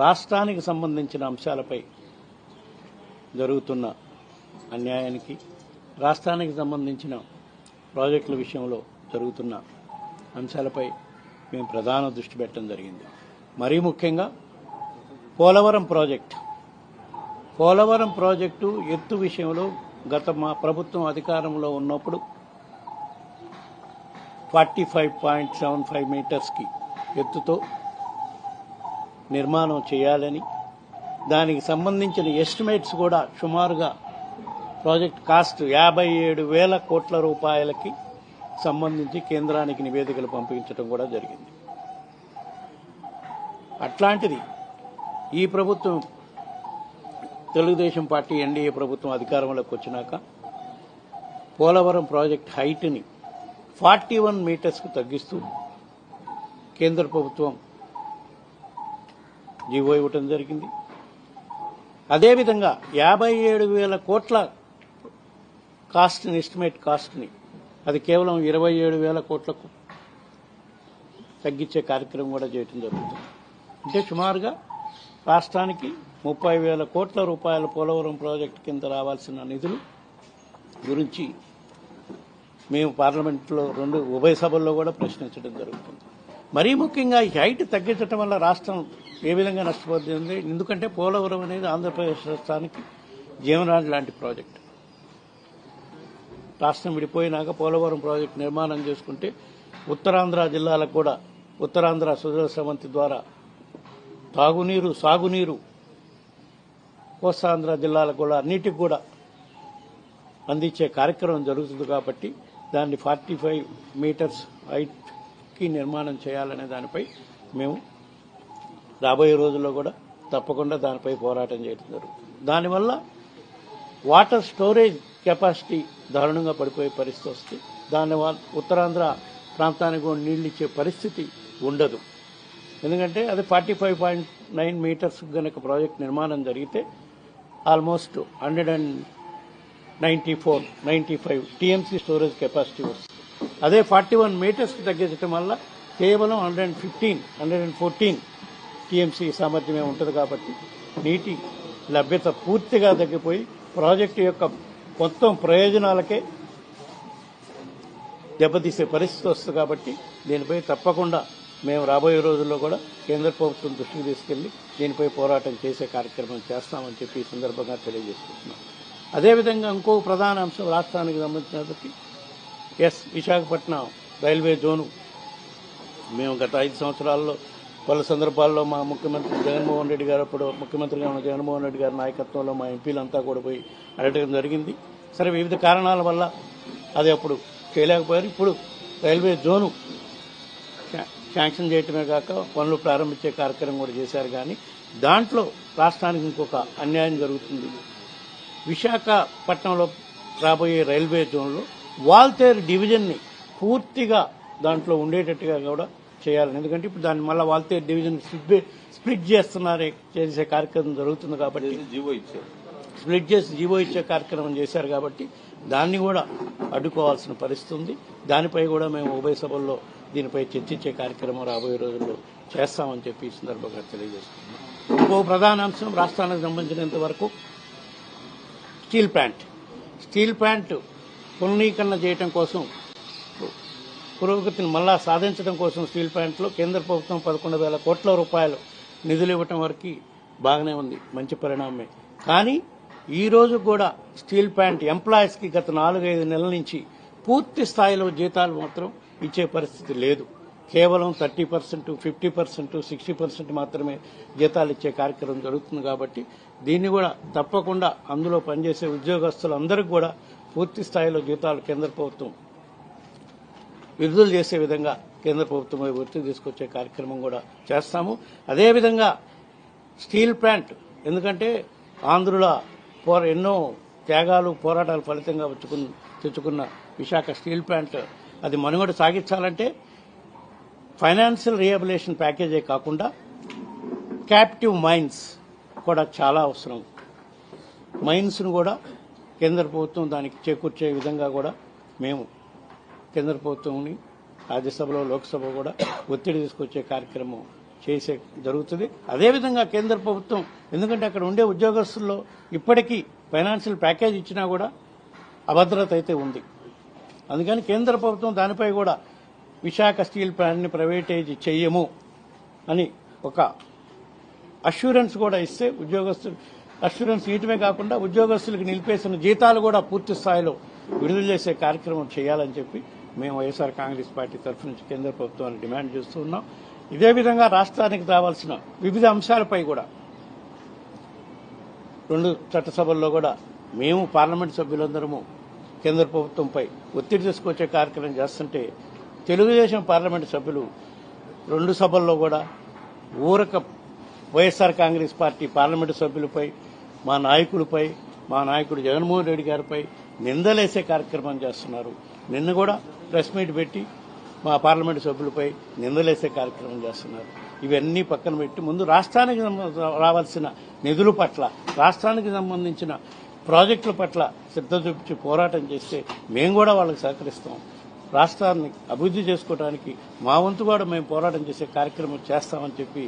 రాష్ట్రానికి సంబంధించిన అంశాలపై జరుగుతున్న అన్యాయానికి రాష్ట్రానికి సంబంధించిన ప్రాజెక్టుల విషయంలో జరుగుతున్న అంశాలపై మేము ప్రధాన దృష్టి పెట్టడం జరిగింది. మరీ ముఖ్యంగా పోలవరం ప్రాజెక్ట్. పోలవరం ప్రాజెక్టు ఎత్తు విషయంలో గత మా ప్రభుత్వం అధికారంలో ఉన్నప్పుడు forty five point seven five మీటర్స్కి ఎత్తుతో నిర్మాణం చేయాలని దానికి సంబంధించిన ఎస్టిమేట్స్ కూడా సుమారుగా ప్రాజెక్ట్ కాస్ట్ యాభై ఏడు వేల కోట్ల రూపాయలకి సంబంధించి కేంద్రానికి నివేదికలు పంపించడం కూడా జరిగింది. అట్లాంటిది ఈ ప్రభుత్వం తెలుగుదేశం పార్టీ ఎన్డీఏ ప్రభుత్వం అధికారంలోకి వచ్చినాక పోలవరం ప్రాజెక్ట్ హైట్ని ఫార్టీ వన్ మీటర్స్కు తగ్గిస్తూ కేంద్ర ప్రభుత్వం జీవో ఇవ్వటం జరిగింది. అదేవిధంగా యాభై ఏడు వేల కోట్ల కాస్ట్ని ఎస్టిమేట్ కాస్ట్ని అది కేవలం ఇరవై ఏడు వేల కోట్లకు తగ్గించే కార్యక్రమం కూడా చేయటం జరుగుతుంది. అంటే సుమారుగా రాష్ట్రానికి ముప్పై వేల కోట్ల రూపాయల పోలవరం ప్రాజెక్టు కింద రావాల్సిన నిధులు గురించి మేము పార్లమెంట్లో రెండు ఉభయ సభల్లో కూడా ప్రశ్నించడం జరుగుతుంది. మరీ ముఖ్యంగా ఈ హైట్ తగ్గించడం వల్ల రాష్ట్రం ఏ విధంగా నష్టపోతుంది? ఎందుకంటే పోలవరం అనేది ఆంధ్రప్రదేశ్ రాష్ట్రానికి జీవనాడి లాంటి ప్రాజెక్ట్. రాష్ట్రం విడిపోయినాక పోలవరం ప్రాజెక్టు నిర్మాణం చేసుకుంటే ఉత్తరాంధ్ర జిల్లాలకు కూడా ఉత్తరాంధ్ర సుజల సమంతి ద్వారా తాగునీరు సాగునీరు కోస్తాంధ్ర జిల్లాలకు కూడా అన్నిటికి కూడా అందించే కార్యక్రమం జరుగుతుంది కాబట్టి దాన్ని ఫార్టీ ఫైవ్ మీటర్స్ హైట్ కి నిర్మాణం చేయాలనే దానిపై మేము రాబోయే రోజుల్లో కూడా తప్పకుండా దానిపై పోరాటం చేయడం జరుగుతుంది. దానివల్ల వాటర్ స్టోరేజ్ కెపాసిటీ దారుణంగా పడిపోయే పరిస్థితి వస్తుంది. దానివల్ల ఉత్తరాంధ్ర ప్రాంతానికి కూడా నీళ్ళు ఇచ్చే పరిస్థితి ఉండదు. ఎందుకంటే అది forty five point nine metres గనక ప్రాజెక్ట్ నిర్మాణం జరిగితే almost hundred and ninety four ninety five TMC storage capacity వస్తుంది. అదే ఫార్టీ వన్ మీటర్స్కి తగ్గించడం వల్ల కేవలం hundred and fifteen hundred and fourteen TMC సామర్థ్యమే ఉంటుంది కాబట్టి నీటి లభ్యత పూర్తిగా తగ్గిపోయి ప్రాజెక్టు యొక్క మొత్తం ప్రయోజనాలకే దెబ్బతీసే పరిస్థితి వస్తుంది కాబట్టి దీనిపై తప్పకుండా మేము రాబోయే రోజుల్లో కూడా కేంద్ర ప్రభుత్వం దృష్టికి తీసుకెళ్ళి దీనిపై పోరాటం చేసే కార్యక్రమం చేస్తామని చెప్పి ఈ సందర్భంగా తెలియజేసుకుంటున్నాం. అదేవిధంగా ఇంకో ప్రధాన అంశం రాష్ట్రానికి సంబంధించినప్పటికీ ఎస్ విశాఖపట్నం రైల్వే జోను. మేము గత ఐదు సంవత్సరాల్లో పలు సందర్భాల్లో మా ముఖ్యమంత్రి జగన్మోహన్ రెడ్డి గారు అప్పుడు ముఖ్యమంత్రిగా ఉన్న జగన్మోహన్ రెడ్డి గారి నాయకత్వంలో మా ఎంపీలంతా కూడా పోయి అడగడం జరిగింది. సరే వివిధ కారణాల వల్ల అది అప్పుడు చేయలేకపోయారు. ఇప్పుడు రైల్వే జోను శాంక్షన్ చేయటమే కాక పనులు ప్రారంభించే కార్యక్రమం కూడా చేశారు కానీ దాంట్లో రాష్ట్రానికి ఇంకొక అన్యాయం జరుగుతుంది. విశాఖపట్నంలో రాబోయే రైల్వే జోన్లో వాల్తేరు డివిజన్ని పూర్తిగా దాంట్లో ఉండేటట్టుగా కూడా చేయాలని. ఎందుకంటే ఇప్పుడు దాన్ని మళ్ళీ వాల్తేరు డివిజన్ స్ప్లిట్ స్ప్లిట్ చేస్తున్నారే చేసే కార్యక్రమం జరుగుతుంది కాబట్టి. జీవో ఇచ్చారు. స్ప్లిట్ చేసి జీవో ఇచ్చే కార్యక్రమం చేశారు కాబట్టి దాన్ని కూడా అడ్డుకోవాల్సిన పరిస్థితి ఉంది. దానిపై కూడా మేము ఉభయ సభల్లో దీనిపై చర్చించే కార్యక్రమం రాబోయే రోజుల్లో చేస్తామని చెప్పి ఈ సందర్భంగా తెలియజేస్తున్నాం ఇంకో ప్రధాన అంశం రాష్ట్రానికి సంబంధించినంత వరకు స్టీల్ ప్లాంట్. స్టీల్ ప్లాంట్ పునరీకరణ చేయటం కోసం పురోగతిని మళ్ళా సాధించడం కోసం స్టీల్ ప్లాంట్లో కేంద్ర ప్రభుత్వం పదకొండు వేల కోట్ల రూపాయలు నిధులు ఇవ్వటం వరకు బాగానే ఉంది మంచి పరిణామమే. కానీ ఈ కూడా స్టీల్ ప్లాంట్ ఎంప్లాయీస్కి గత నాలుగైదు నెలల నుంచి పూర్తి స్థాయిలో జీతాలు మాత్రం ఇచ్చే పరిస్థితి లేదు. కేవలం thirty percent fifty percent sixty percent మాత్రమే జీతాలు ఇచ్చే కార్యక్రమం జరుగుతుంది కాబట్టి దీన్ని కూడా తప్పకుండా అందులో పనిచేసే ఉద్యోగస్తులందరికీ కూడా పూర్తి స్థాయిలో జీతాలు కేంద్ర ప్రభుత్వం విడుదల చేసే విధంగా కేంద్ర ప్రభుత్వం ఒత్తిడి తీసుకొచ్చే కార్యక్రమం కూడా చేస్తాము. అదేవిధంగా స్టీల్ ప్లాంట్ ఎందుకంటే ఆంధ్రుల పోర ఎన్నో త్యాగాలు పోరాటాల ఫలితంగా వచ్చుకున్న తెచ్చుకున్న విశాఖ స్టీల్ ప్లాంట్ అది మనుగడ సాగించాలంటే ఫైనాన్షియల్ రిహాబిలేషన్ ప్యాకేజే కాకుండా క్యాప్టివ్ మైన్స్ కూడా చాలా అవసరం. మైన్స్ను కూడా కేంద్ర ప్రభుత్వం దానికి చేకూర్చే విధంగా కూడా మేము కేంద్ర ప్రభుత్వంని రాజ్యసభలో లోక్సభ కూడా ఒత్తిడి తీసుకొచ్చే కార్యక్రమం చేసే జరుగుతుంది. అదేవిధంగా కేంద్ర ప్రభుత్వం ఎందుకంటే అక్కడ ఉండే ఉద్యోగస్తుల్లో ఇప్పటికీ ఫైనాన్షియల్ ప్యాకేజ్ ఇచ్చినా కూడా అభద్రత అయితే ఉంది. అందుకని కేంద్ర ప్రభుత్వం దానిపై కూడా విశాఖ స్టీల్ ప్లాంట్ని ప్రైవేటైజ్ చెయ్యము అని ఒక అష్యూరెన్స్ కూడా ఇస్తే ఉద్యోగస్తులు అష్యూరెన్స్ ఇయటమే కాకుండా ఉద్యోగస్తులకు నిలిపేసిన జీతాలు కూడా పూర్తి స్థాయిలో విడుదల చేసే కార్యక్రమం చేయాలని చెప్పి మేము వైఎస్ఆర్ కాంగ్రెస్ పార్టీ తరఫు నుంచి కేంద్ర ప్రభుత్వాన్ని డిమాండ్ చేస్తూ ఉన్నాం. ఇదే విధంగా రాష్ట్రానికి రావాల్సిన వివిధ అంశాలపై కూడా రెండు చట్టసభల్లో కూడా మేము పార్లమెంట్ సభ్యులందరము కేంద్ర ప్రభుత్వంపై ఒత్తిడి తీసుకొచ్చే కార్యక్రమం చేస్తుంటే తెలుగుదేశం పార్లమెంట్ సభ్యులు రెండు సభల్లో కూడా ఊరక వైఎస్ఆర్ కాంగ్రెస్ పార్టీ పార్లమెంటు సభ్యులపై మా నాయకులపై మా నాయకుడు జగన్మోహన్ రెడ్డి గారిపై నిందలేసే కార్యక్రమం చేస్తున్నారు. నిన్న కూడా ప్రెస్ మీట్ పెట్టి మా పార్లమెంటు సభ్యులపై నిందలేసే కార్యక్రమం చేస్తున్నారు. ఇవన్నీ పక్కన పెట్టి ముందు రాష్ట్రానికి రావాల్సిన నిధుల పట్ల రాష్ట్రానికి సంబంధించిన ప్రాజెక్టుల పట్ల శ్రద్ధ చూపించి పోరాటం చేస్తే మేము కూడా వాళ్ళకి సహకరిస్తాం. రాష్ట్రాన్ని అభివృద్ధి చేసుకోవడానికి మా వంతు కూడా మేము పోరాటం చేసే కార్యక్రమం చేస్తామని చెప్పి